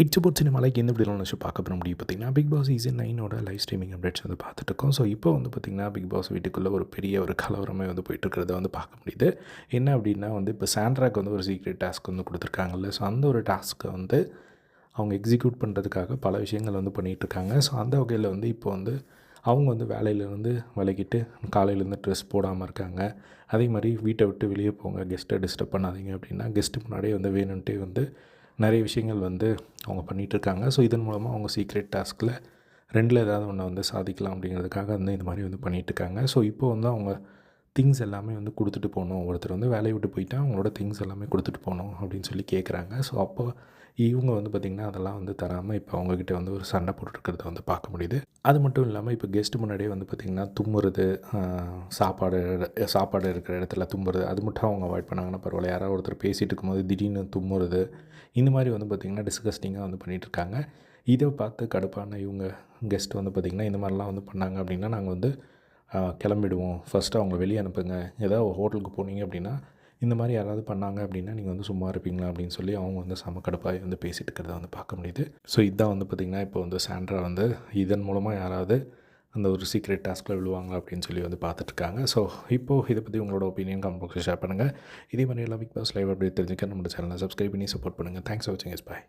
It's boat சினிமாலைக்கு எந்த இப்படி நினச்சி பார்க்க போகிற முடியும்? பார்த்தீங்கன்னா பிக் பாஸ் சீசன் நைனோட லைவ் ஸ்ட்ரீமிங் அப்டேட்ஸ் வந்து பார்த்துட்ருக்கோம் ஸோ இப்போ வந்து பார்த்திங்கன்னா பிக் பாஸ் வீட்டுக்குள்ளே ஒரு பெரிய ஒரு கலவரமே வந்து போயிட்டுருக்கிறத வந்து பார்க்க முடியுது. என்ன அப்படின்னா வந்து இப்போ சாண்ட்ராக்கு வந்து ஒரு சீக்ரெட் டாஸ்க் வந்து கொடுத்துருக்காங்கல்ல. ஸோ அந்த ஒரு டாஸ்க்கை வந்து அவங்க எக்ஸிக்யூட் பண்ணுறதுக்காக பல விஷயங்கள் வந்து பண்ணிகிட்ருக்காங்க ஸோ அந்த வகையில் வந்து இப்போ வந்து அவங்க வந்து வேலையிலேருந்து விலகிட்டு காலையிலேருந்து ட்ரெஸ் போடாமல் இருக்காங்க. அதே மாதிரி வீட்டை விட்டு வெளியே போங்க. கெஸ்ட்டை டிஸ்டர்ப் பண்ணாதீங்க அப்படின்னா கெஸ்ட்டு முன்னாடியே வந்து வேணுன்ட்டே வந்து நிறைய விஷயங்கள் வந்து அவங்க பண்ணிகிட்ருக்காங்க. ஸோ இதன் மூலமாக அவங்க சீக்ரெட் டாஸ்கில் ரெண்டில் ஏதாவது ஒன்று வந்து சாதிக்கலாம் அப்படிங்கிறதுக்காக வந்து இந்த மாதிரி வந்து பண்ணிகிட்ருக்காங்க. ஸோ இப்போ வந்து அவங்க திங்ஸ் எல்லாமே வந்து கொடுத்துட்டு போகணும். ஒருத்தர் வந்து வேலையை விட்டு போயிட்டா அவங்களோட திங்ஸ் எல்லாமே கொடுத்துட்டு போகணும் அப்படின்னு சொல்லி கேட்குறாங்க ஸோ அப்போ இவங்க வந்து பார்த்திங்கன்னா அதெல்லாம் வந்து தராமல் இப்போ அவங்கக்கிட்ட வந்து ஒரு சண்டை போட்டுருக்கிறத வந்து பார்க்க முடியுது. அது மட்டும் இல்லாமல் இப்போ கெஸ்ட்டு முன்னாடியே வந்து பார்த்திங்கன்னா தும்முறது சாப்பாடு சாப்பாடு இருக்கிற இடத்துல தும்புறது அது மட்டும் அவங்க அவாய்ட் பண்ணாங்கன்னா பரவாயில்ல. யாராவது ஒருத்தர் பேசிகிட்டு இருக்கும்போது திடீர்னு தும்முறது இந்த மாதிரி வந்து பார்த்திங்கன்னா டிஸ்கஸ்டிங்காக வந்து பண்ணிகிட்ருக்காங்க இதை பார்த்து கடுப்பான இவங்க கெஸ்ட் வந்து பார்த்திங்கன்னா இந்த மாதிரிலாம் வந்து பண்ணாங்க அப்படின்னா நாங்கள் வந்து கிளம்பிடுவோம். ஃபஸ்ட்டு அவங்க வெளியே அனுப்புங்க. ஏதாவது ஹோட்டலுக்கு போனீங்க அப்படின்னா இந்த மாதிரி யாராவது பண்ணாங்க அப்படின்னா நீங்கள் வந்து சும்மா இருப்பீங்களா அப்படின்னு சொல்லி அவங்க வந்து சம கடுப்பாக வந்து பேசிகிட்டு இருக்கிறத வந்து பார்க்க முடியுது. ஸோ இதுதான் வந்து பார்த்திங்கன்னா இப்போ வந்து சாண்ட்ரா வந்து இதன் மூலமாக யாராவது அந்த ஒரு சீக்ரெட் டாஸ்கில் விழுவாங்க அப்படின்னு சொல்லி வந்து பார்த்துட்ருக்காங்க ஸோ இப்போது இதை பற்றி உங்களோட ஒப்பீனியன் கமெண்ட் பாக்ஸில் ஷேர் பண்ணுங்கள் இதே மாதிரி எல்லாம் பிக் பாஸ் லைவ் அப்படி தெரிஞ்சுக்க நம்ம சேனலை சப்ஸ்கிரைப் பண்ணி சப்போர்ட் பண்ணுங்கள் தேங்க்ஸ் ஃபார் வாட்சிங் இஸ் பாய்